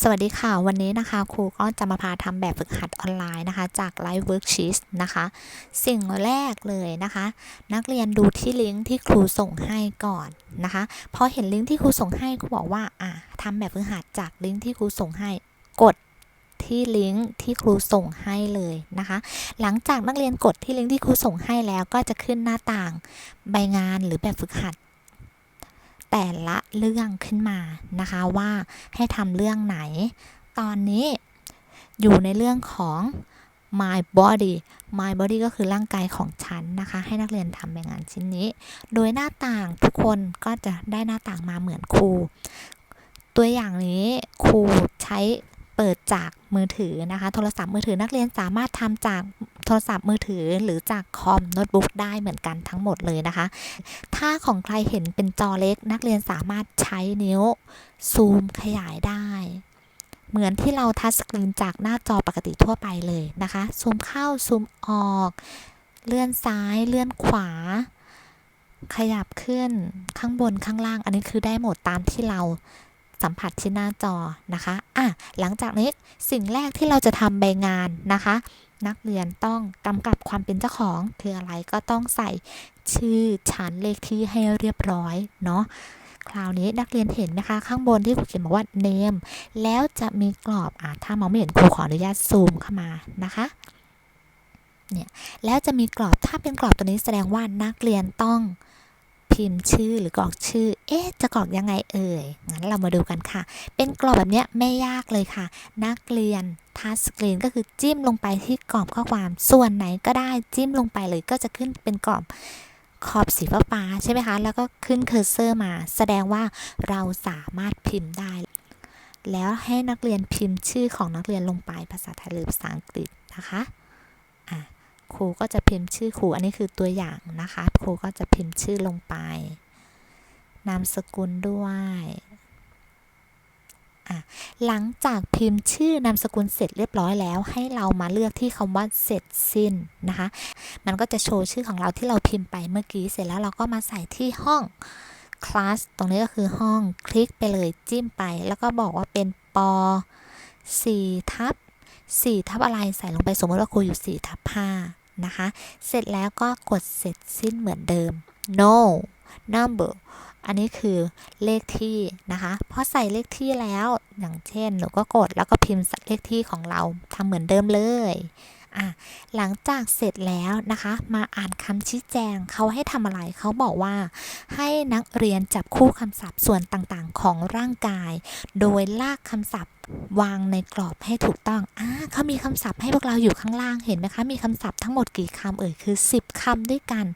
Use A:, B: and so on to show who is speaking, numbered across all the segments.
A: สวัสดีค่ะ วันนี้นะคะครูก็จะมาพาทำแบบฝึกหัดออนไลน์นะคะ จาก Live Worksheet นะคะ สิ่งแรกเลยนะคะ นักเรียนดูที่ลิงก์ที่ครูส่งให้ก่อนนะคะพอเห็นลิงก์ที่ครูส่งให้ครูบอกว่าอะทำแบบฝึกหัดจากลิงก์ที่ครูส่งให้กดที่ลิงก์ที่ครูส่งให้เลยนะคะ หลังจากนักเรียนกดที่ลิงก์ที่ครูส่งให้แล้วก็จะขึ้นหน้าต่างใบงานหรือแบบฝึกหัด แต่ละเรื่องขึ้นมานะคะว่าให้ทำเรื่องไหน ตอนนี้อยู่ในเรื่องของ my body my body ก็คือร่างกายของฉันนะคะ ให้นักเรียนทำแบบงานชิ้นนี้ โดยหน้าต่างทุกคนก็จะได้หน้าต่างมาเหมือนครู ตัวอย่างนี้ครูใช้เปิดจากมือถือนะคะ โทรศัพท์มือถือนักเรียนสามารถทำจาก โทรศัพท์มือถือหรือจากคอมโน้ตบุ๊กได้เหมือนกันทั้งหมดเลยนะคะ ถ้าของใครเห็นเป็นจอเล็กนักเรียนสามารถใช้นิ้วซูมขยายได้เหมือนที่เราทัชสกรีนจากหน้าจอปกติทั่วไปเลยนะคะ ซูมเข้า ซูมออก เลื่อนซ้าย เลื่อนขวา ขยับขึ้น ข้างบน ข้างล่าง อันนี้คือได้หมดตามที่เราสัมผัสที่หน้าจอนะคะ อะ หลังจากนี้สิ่งแรกที่เราจะทำใบงานนะคะ นักเรียนต้องกำกับความเป็นเจ้าของคืออะไรก็ต้องใส่ชื่อชั้นเลขที่ให้เรียบร้อยเนาะคราวนี้นักเรียนเห็นไหมคะข้างบนที่ครูเขียนบอกว่า name แล้วจะมีกรอบอะถ้ามองไม่เห็นครูขออนุญาตซูมเข้ามานะคะเนี่ยแล้วจะมีกรอบถ้าเป็นกรอบตัวนี้แสดงว่านักเรียนต้อง พิมพ์ชื่อหรือกรอกชื่อ เอ๊ะ จะกรอกยังไงเอ่ย งั้นเรามาดูกันค่ะ เป็นกรอบแบบเนี้ยไม่ยากเลยค่ะ นักเรียนทัชสกรีนก็คือจิ้มลงไปที่กรอบข้อความ ส่วนไหนก็ได้จิ้มลงไปเลยก็จะขึ้นเป็นกรอบขอบสีฟ้าใช่ไหมคะ แล้วก็ขึ้นเคอร์เซอร์มา แสดงว่าเราสามารถพิมพ์ได้ แล้วให้นักเรียนพิมพ์ชื่อของนักเรียนลงไปภาษาไทยหรือภาษาอังกฤษนะคะ อะ ครูก็จะพิมพ์ชื่อครูอันนี้คือตัวอย่างนะคะ ครูก็จะพิมพ์ชื่อลงไป นามสกุลด้วยหลังจากพิมพ์ชื่อนามสกุลเสร็จเรียบร้อยแล้ว ให้เรามาเลือกที่คำว่าเสร็จสิ้นนะคะ มันก็จะโชว์ชื่อของเราที่เราพิมพ์ไปเมื่อกี้เสร็จแล้วเราก็มาใส่ที่ห้องคลาสตรงนี้ก็คือห้องคลิกไปเลยจิ้มไป แล้วก็บอกว่าเป็นป 4 ทับ 4ทับอะไรใส่ลงไปสมมติว่าครูอยู่ 4 ทับ5นะคะ เสร็จแล้วก็กดเสร็จสิ้นเหมือนเดิม no number อันนี้คือเลขที่นะคะพอใส่เลขที่แล้ว อย่างเช่น หนูก็กดแล้วก็พิมพ์เลขที่ของเราทำเหมือนเดิมเลย อะหลังจากเสร็จแล้วนะคะ มาอ่านคำชี้แจงเขาให้ทำอะไรเขาบอกว่า ให้นักเรียนจับคู่คำศัพท์ส่วนต่างๆ ของร่างกาย โดยลากคำศัพท์วางในกรอบให้ถูกต้องอ่าเขามีคำศัพท์ให้พวกเราอยู่ข้างล่างเห็นไหมคะ มีคำศัพท์ทั้งหมดกี่คำเอ่ย คือ 10 คำด้วยกัน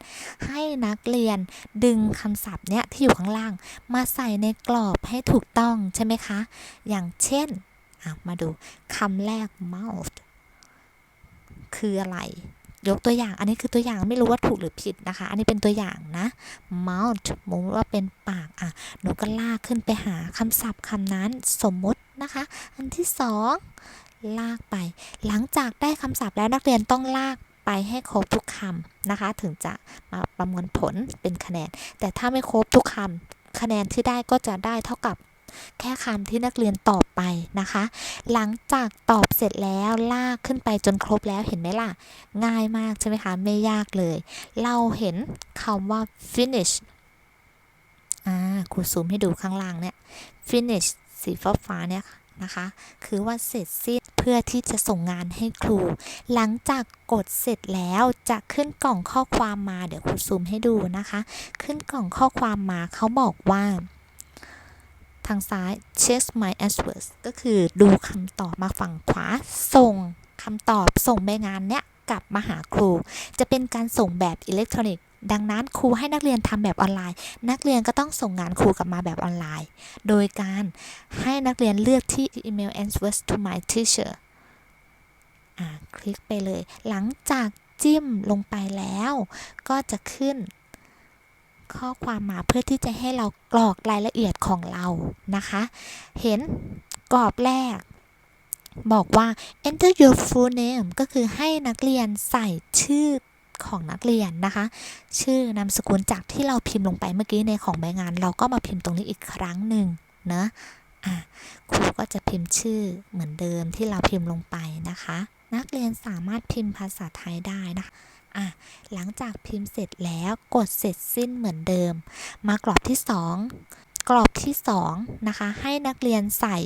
A: ให้นักเรียนดึงคำศัพท์เนี้ยที่อยู่ข้างล่าง มาใส่ในกรอบให้ถูกต้องใช่ไหมคะ อย่างเช่น มาดูคำแรก mouth คืออะไร ยกตัวอย่าง อันนี้คือตัวอย่างไม่รู้ว่าถูกหรือผิดนะคะ อันนี้เป็นตัวอย่างนะ mouth มมติว่าเป็นปากอะหนูก็ลากขึ้นไปหาคำศัพท์คำนั้นสมมตินะคะ อันที่สองลากไป หลังจากได้คำศัพท์แล้วนักเรียนต้องลากไปให้ครบทุกคำนะคะ ถึงจะมาประมวลผลเป็นคะแนน แต่ถ้าไม่ครบทุกคำคะแนนที่ได้ก็จะได้เท่ากับ แค่คำที่นักเรียนตอบไปนะคะ หลังจากตอบเสร็จแล้วลากขึ้นไปจนครบแล้วเห็นไหมล่ะ ง่ายมากใช่ไหมคะ ไม่ยากเลย เราเห็นคำว่า finish อ่าครูซูมให้ดูข้างล่างเนี่ย finish สีฟ้าฟ้าเนี่ยนะคะ คือว่าเสร็จสิ้นเพื่อที่จะส่งงานให้ครู หลังจากกดเสร็จแล้วจะขึ้นกล่องข้อความมาเดี๋ยวครูซูมให้ดูนะคะ ขึ้นกล่องข้อความมาเขาบอกว่า ทางซ้าย check my answers ก็คือดูคำตอบมาฝั่งขวา ส่งคำตอบส่งใบงานเนี้ยกลับมาหาครู จะเป็นการส่งแบบอิเล็กทรอนิกส์ดังนั้นครูให้นักเรียนทำแบบออนไลน์ นักเรียนก็ต้องส่งงานครูกลับมาแบบออนไลน์ โดยการให้นักเรียนเลือกที่ email answers to my teacher อ่าคลิกไปเลย หลังจากจิ้มลงไปแล้ว ก็จะขึ้น ข้อความมาเพื่อที่จะให้เรากรอกรายละเอียดของเรานะคะ เห็นกรอบแรก บอกว่า enter your full name ก็คือให้นักเรียนใส่ชื่อของนักเรียนนะคะ ชื่อนามสกุลจากที่เราพิมพ์ลงไปเมื่อกี้ในของใบงาน เราก็มาพิมพ์ตรงนี้อีกครั้งหนึ่งนะอะครูก็จะพิมพ์ชื่อเหมือนเดิมที่เราพิมพ์ลงไปนะคะ นักเรียนสามารถพิมพ์ภาษาไทยได้นะคะ อะหลังจากพิมพ์เสร็จแล้วกดเสร็จสิ้นเหมือนเดิม มากรอบที่ 2 กรอบที่2นะคะให้นักเรียนใส่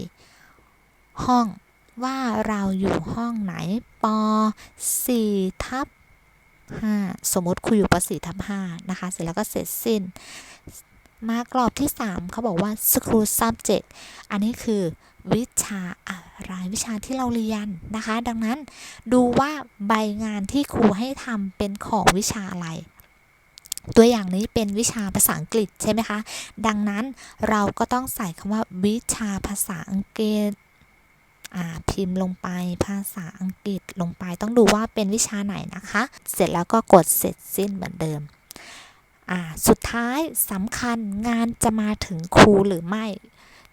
A: ห้องว่าเราอยู่ห้องไหนป 4 ทับ5สมมติครูอยู่ป .4 ทับ5นะคะ เสร็จแล้วก็เสร็จสิ้น มากรอบที่ 3 เขาบอกว่า school subject อันนี้คือวิชาอะไรวิชาที่เราเรียนนะคะ ดังนั้นดูว่าใบงานที่ครูให้ทำเป็นของวิชาอะไร ตัวอย่างนี้เป็นวิชาภาษาอังกฤษใช่ไหมคะ ดังนั้นเราก็ต้องใส่คำว่าวิชาภาษาอังกฤษอ่าพิมพ์ลงไปภาษาอังกฤษลงไป ต้องดูว่าเป็นวิชาไหนนะคะ เสร็จแล้วก็กดเสร็จสิ้นเหมือนเดิม สุดท้ายสำคัญงานจะมาถึงครูหรือไม่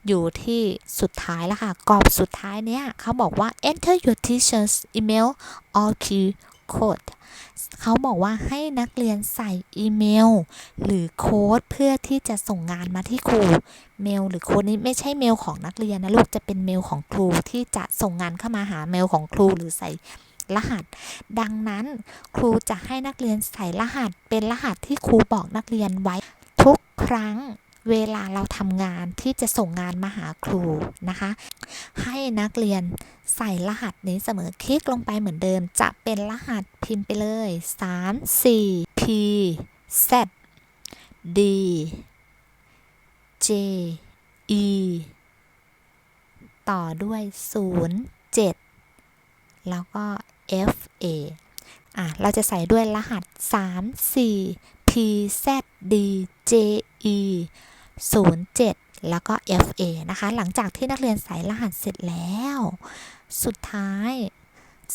A: อยู่ที่สุดท้ายแล้วค่ะกรอบสุดท้ายเนี้ยเขาบอกว่า enter your teacher's email or key code เขาบอกว่าให้นักเรียนใส่อีเมล หรือโค้ดเพื่อที่จะส่งงานมาที่ครู เมลหรือโค้ดนี้ไม่ใช่เมลของนักเรียนนะลูกจะเป็นเมลของครูที่จะส่งงานเข้ามาหาเมลของครูหรือใส่ รหัส ดังนั้นครูจะให้นักเรียนใส่รหัส เป็นรหัสที่ครูบอกนักเรียนไว้ทุกครั้งเวลาเราทำงานที่จะส่งงานมาหาครูนะคะ ให้นักเรียนใส่รหัสนี้เสมอคลิกลงไปเหมือนเดิม จะเป็นรหัสพิมพ์ไปเลย 3 4 P Z D J E ต่อด้วย 0 7 แล้วก็ F A อะเราจะใส่ด้วยรหัส 3 4 P Z D J E 07 แล้วก็ FA นะคะ หลังจากที่นักเรียนใส่รหัสเสร็จแล้ว สุดท้าย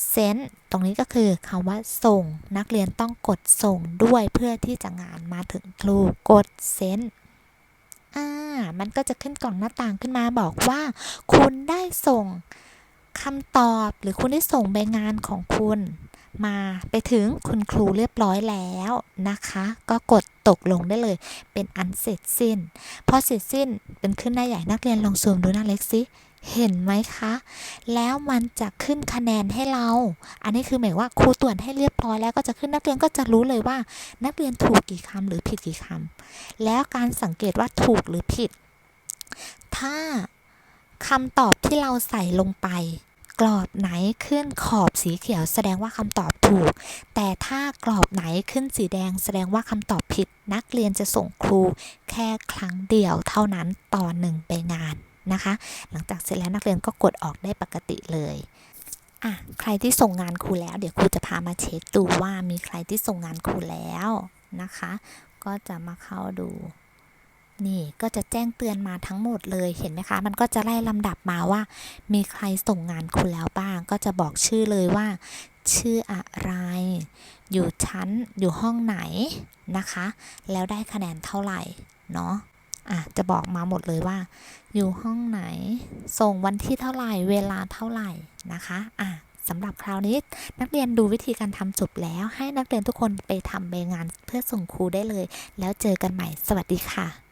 A: เซนตรงนี้ก็คือคำว่าส่ง นักเรียนต้องกดส่งด้วยเพื่อที่จะงานมาถึงครูกดเซนอ่ามันก็จะขึ้นกล่องหน้าต่างขึ้นมาบอกว่า คุณได้ส่ง คำตอบหรือคุณได้ส่งใบงานของคุณมาไปถึงคุณครูเรียบร้อยแล้วนะคะ ก็กดตกลงได้เลย เป็นอันเสร็จสิ้น พอเสร็จสิ้นเป็นขึ้นหน้าใหญ่นักเรียนลองซูมดูหน้าเล็กสิเห็นไหมคะ แล้วมันจะขึ้นคะแนนให้เรา อันนี้คือหมายว่าครูตรวจให้เรียบร้อยแล้วก็จะขึ้นนักเรียนก็จะรู้เลยว่า นักเรียนถูกกี่คำหรือผิดกี่คำแล้วการสังเกตว่าถูกหรือผิด ถ้า คำตอบที่เราใส่ลงไป กรอบไหนขึ้นขอบสีเขียวแสดงว่าคำตอบถูก แต่ถ้ากรอบไหนขึ้นสีแดงแสดงว่าคำตอบผิด นักเรียนจะส่งครูแค่ครั้งเดียวเท่านั้นต่อหนึ่งไปงานนะคะ หลังจากเสร็จแล้วนักเรียนก็กดออกได้ปกติเลยอะใครที่ส่งงานครูแล้ว เดี๋ยวครูจะพามาเช็คดูว่ามีใครที่ส่งงานครูแล้วนะคะ ก็จะมาเข้าดู นี่ก็จะแจ้งเตือนมาทั้งหมดเลยเห็นไหมคะ มันก็จะไล่ลำดับมาว่า มีใครส่งงานคุณแล้วบ้าง ก็จะบอกชื่อเลยว่า ชื่ออะไร อยู่ชั้นอยู่ห้องไหนนะคะ แล้วได้คะแนนเท่าไหร่เนาะอะจะบอกมาหมดเลยว่า อยู่ห้องไหน ส่งวันที่เท่าไหร่เวลาเท่าไหร่นะคะอะสำหรับคราวนี้นักเรียนดูวิธีการทำจบแล้ว ให้นักเรียนทุกคนไปทำใบงานเพื่อส่งครูได้เลย แล้วเจอกันใหม่สวัสดีค่ะ